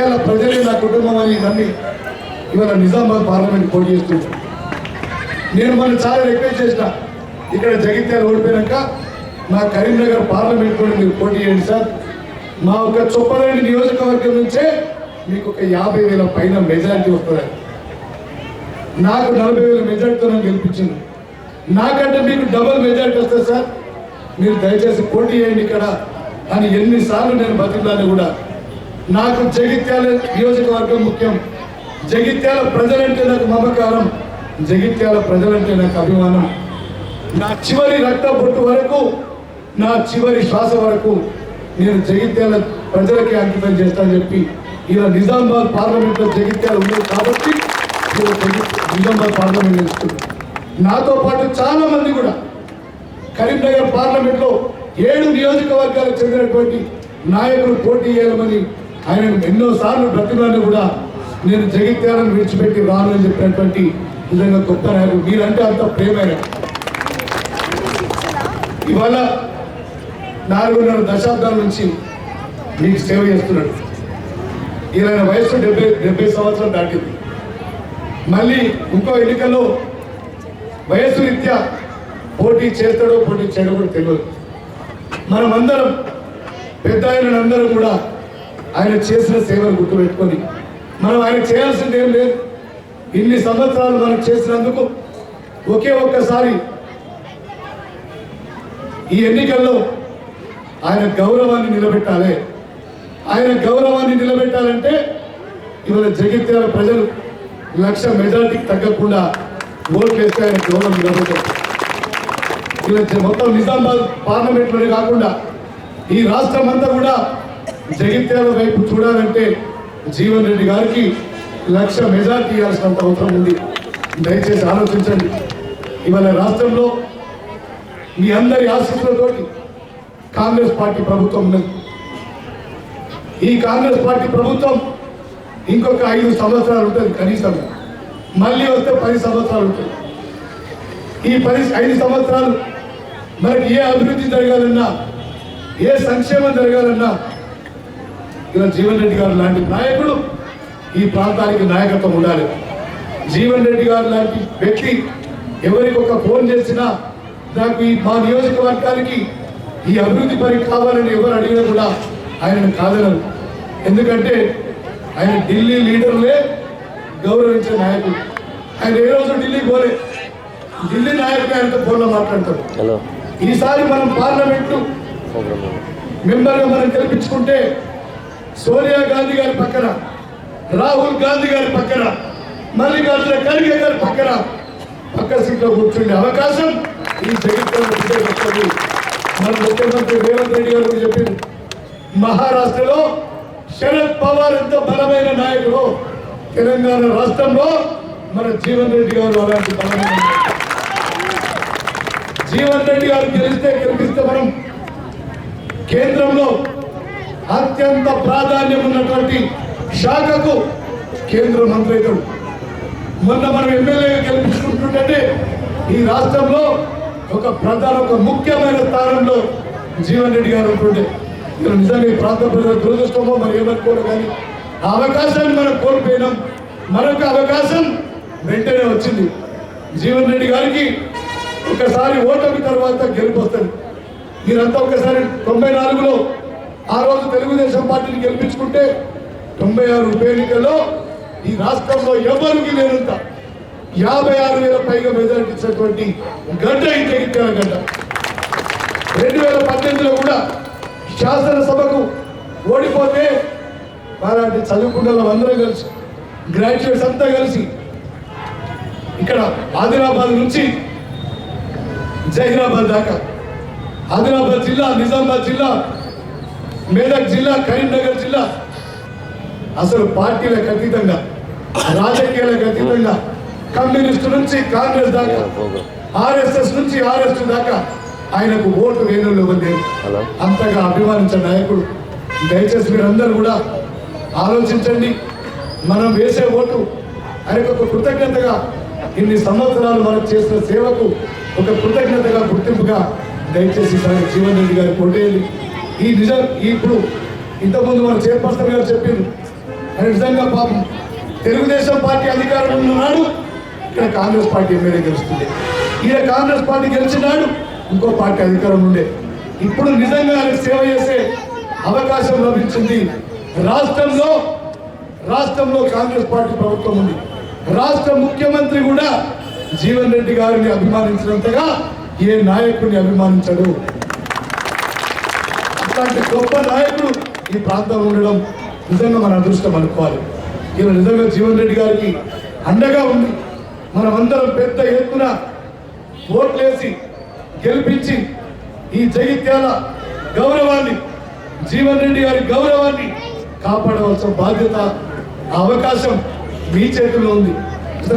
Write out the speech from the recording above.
జగిత్యాల ప్రజలే నా కుటుంబం అని నమ్మి ఇవాళ నిజామాబాద్ పార్లమెంట్ పోటీ చేస్తున్నాను నేను మనం చాలా రిక్వెస్ట్ చేసిన ఇక్కడ జగిత్యాల ఓడిపోయాక మా కరీంనగర్ పార్లమెంట్ కూడా మీరు పోటీ చేయండి సార్. మా ఒక చొప్పలేని నియోజకవర్గం నుంచే మీకు ఒక యాభై వేల పైన మెజారిటీ వస్తుంది. నాకు నలభై వేల మెజారిటీతో నన్ను గెలిపించింది. నాకంటే మీకు డబుల్ మెజార్టీ వస్తుంది సార్. మీరు దయచేసి పోటీ చేయండి ఇక్కడ అని ఎన్నిసార్లు నేను బతికినాను కూడా. నాకు జగిత్యాల నియోజకవర్గం ముఖ్యం. జగిత్యాల ప్రజలంటే నాకు మమకారం జగిత్యాల ప్రజలంటే నాకు అభిమానం. నా చివరి రక్త బొట్టు వరకు నా చివరి శ్వాస వరకు నేను జగిత్యాల ప్రజలకే అంకితం చేస్తానని చెప్పి ఇలా నిజామాబాద్ పార్లమెంట్లో జగిత్యాల ఉంది కాబట్టి నిజామాబాద్ పార్లమెంట్ చేస్తున్నాను నాతో పాటు చాలా మంది కూడా కరీంనగర్ పార్లమెంట్లో ఏడు నియోజకవర్గాలకు చెందినటువంటి నాయకులు పోటీ చేయాలని ఆయన ఎన్నోసార్లు బ్రతిమాలను కూడా నేను జగిత్యాలను విడిచిపెట్టి రాను అని చెప్పినటువంటి నిజంగా గొప్ప నాయకుడు. మీరంటే అంత ప్రేమైన. ఇవాళ నాలుగున్నర దశాబ్దాల నుంచి మీకు సేవ చేస్తున్నాడు. ఈయన వయసు డెబ్బై డెబ్బై సంవత్సరాలు దాటింది. మళ్ళీ ఇంకో ఎన్నికల్లో వయస్సు రీత్యా పోటీ చేస్తాడో పోటీ చేయడో కూడా తెలియదు. మనమందరం పెద్ద ఆయన అందరం కూడా ఆయన చేసిన సేవలు గుర్తుపెట్టుకొని. మనం ఆయన చేయాల్సింది ఏం లేదు. ఇన్ని సంవత్సరాలు మనం చేసినందుకు ఒకే ఒక్కసారి ఈ ఎన్నికల్లో ఆయన గౌరవాన్ని నిలబెట్టాలి. ఆయన గౌరవాన్ని నిలబెట్టాలంటే ఇవాళ జగిత్యాల ప్రజలు లక్ష మెజార్టీకి తగ్గకుండా ఓట్లు వేస్తే ఆయన గౌరవం నిలబెట్టారు. ఇలా మొత్తం నిజామాబాద్ పార్లమెంట్లోనే కాకుండా ఈ రాష్ట్రం అంతా కూడా జగిత్యాల వైపు చూడాలంటే జీవన్ రెడ్డి గారికి లక్ష మెజార్టీ ఇవ్వాల్సినంత అవసరం ఉంది. దయచేసి ఆలోచించండి. ఇవాళ రాష్ట్రంలో మీ అందరి ఆశీస్సులతోటి కాంగ్రెస్ పార్టీ ప్రభుత్వం ఉన్నది. ఈ కాంగ్రెస్ పార్టీ ప్రభుత్వం ఇంకొక ఐదు సంవత్సరాలు ఉంటుంది కనీసం. మళ్ళీ వస్తే పది సంవత్సరాలు ఉంటుంది. ఈ పది ఐదు సంవత్సరాలు మనకి ఏ అభివృద్ధి జరగాలన్నా ఏ సంక్షేమం జరగాలన్నా ఇలా జీవన్ రెడ్డి గారు లాంటి నాయకుడు ఈ ప్రాంతానికి నాయకత్వం ఉండాలి. జీవన్ రెడ్డి గారు లాంటి వ్యక్తి ఎవరికి ఒక ఫోన్ చేసినా నాకు ఈ మా నియోజకవర్గానికి ఈ అభివృద్ధి పని కావాలని ఎవరు అడిగినా కూడా ఆయనను కాదనరు. ఎందుకంటే ఆయన ఢిల్లీ లీడర్లే గౌరవించే నాయకుడు. ఆయన ఏ రోజు ఢిల్లీ పోలే. ఢిల్లీ నాయకుడు ఆయనతో ఫోన్లో మాట్లాడతారు ఈసారి మనం పార్లమెంటు మెంబర్గా మనం గెలిపించుకుంటే సోనియా గాంధీ గారి పక్కన రాహుల్ గాంధీ గారి పక్కన మల్లికార్జున ఖర్గే గారి పక్కన పక్క సీట్లో కూర్చుండే అవకాశం ఈ జగిత్యాల వస్తుంది మన ముఖ్యమంత్రి రేవంత్ రెడ్డి గారు చెప్పింది. మహారాష్ట్రలో శరద్ పవార్ ఎంత బలమైన నాయకుడు తెలంగాణ రాష్ట్రంలో మన జీవన్ రెడ్డి గారు అలాంటి బలమైన జీవన్ రెడ్డి గారు గెలిస్తే గెలిపిస్తే మనం కేంద్రంలో అత్యంత ప్రాధాన్యం ఉన్నటువంటి శాఖకు కేంద్ర మంత్రి అవుతాడు మొన్న మనం ఎమ్మెల్యే గెలిపించుకుంటుంటే ఈ రాష్ట్రంలో ఒక ప్రధాన ఒక ముఖ్యమైన స్థానంలో జీవన్ రెడ్డి గారు ఉంటుండే. ఇలా నిజంగా ఈ ప్రాంత ప్రజల దురదృష్టమో మరి ఏమనుకోరు కానీ ఆ అవకాశాన్ని మనం కోల్పోయినాం. మరొక అవకాశం వెంటనే వచ్చింది. జీవన్ రెడ్డి గారికి ఒకసారి ఓటమి తర్వాత గెలుపు వస్తుంది మీరంతా ఒకసారి తొంభై నాలుగులో ఆ రోజు తెలుగుదేశం పార్టీని గెలిపించుకుంటే తొంభై ఆరు ఉప ఎన్నికల్లో ఈ రాష్ట్రంలో ఎవరికి లేనంత యాభై ఆరు వేల పైగా మెజారిటీ ఇచ్చినటువంటి గడ్డ ఈ జగిత్యాల గడ్డ. రెండు వేల పద్దెనిమిదిలో కూడా శాసనసభకు ఓడిపోతే అలాంటి చదువుకున్న వాళ్ళందరూ కలిసి గ్రాడ్యుయేట్స్ అంతా కలిసి ఇక్కడ ఆదిలాబాద్ నుంచి జహీరాబాద్ దాకా. ఆదిలాబాద్ జిల్లా నిజామాబాద్ జిల్లా మేదక్ జిల్లా కరీంనగర్ జిల్లా. అసలు పార్టీలకు అతీతంగా రాజకీయాలకు అతీతంగా కమ్యూనిస్టు నుంచి కాంగ్రెస్ దాకా ఆర్ఎస్ఎస్ నుంచి ఆర్ఎస్ దాకా ఆయనకు ఓటు వేణులు హలో. అంతగా అభిమానించే నాయకుడు. దయచేసి మీరందరూ కూడా ఆలోచించండి. మనం వేసే ఓటు ఆయనకు ఒక కృతజ్ఞతగా ఇన్ని సంవత్సరాలు మనం చేసిన సేవకు ఒక కృతజ్ఞతగా గుర్తింపుగా దయచేసి ఈసారి జీవన్ రెడ్డి గారి కొట్టేయాలి ఈ నిజం ఇప్పుడు ఇంతకుముందు మన చైర్పర్సన్ గారు చెప్పింది అది నిజంగా పాపం తెలుగుదేశం పార్టీ అధికారంలో ఉన్నాడు ఇక్కడ కాంగ్రెస్ పార్టీ ఎమ్మెల్యే గెలుస్తుంది. ఈయన కాంగ్రెస్ పార్టీ గెలిచినాడు ఇంకో పార్టీ అధికారం ఉండే. ఇప్పుడు నిజంగా ఆయన సేవ చేసే అవకాశం లభించింది. రాష్ట్రంలో రాష్ట్రంలో కాంగ్రెస్ పార్టీ ప్రభుత్వం ఉంది. రాష్ట్ర ముఖ్యమంత్రి కూడా జీవన్ రెడ్డి గారిని అభిమానించినంతగా ఏ నాయకుడిని అభిమానించడు. అట్లాంటి గొప్ప నాయకుడు ఈ ప్రాంతంలో ఉండడం నిజంగా మన అదృష్టం అనుకోవాలి. ఈయన నిజంగా జీవన్ రెడ్డి గారికి అండగా ఉంది మనమందరం పెద్ద ఎత్తున ఓట్లేసి గెలిపించి ఈ జగిత్యాల గౌరవాన్ని జీవన్ రెడ్డి గారి గౌరవాన్ని కాపాడవలసిన బాధ్యత అవకాశం మీ చేతుల్లో ఉంది.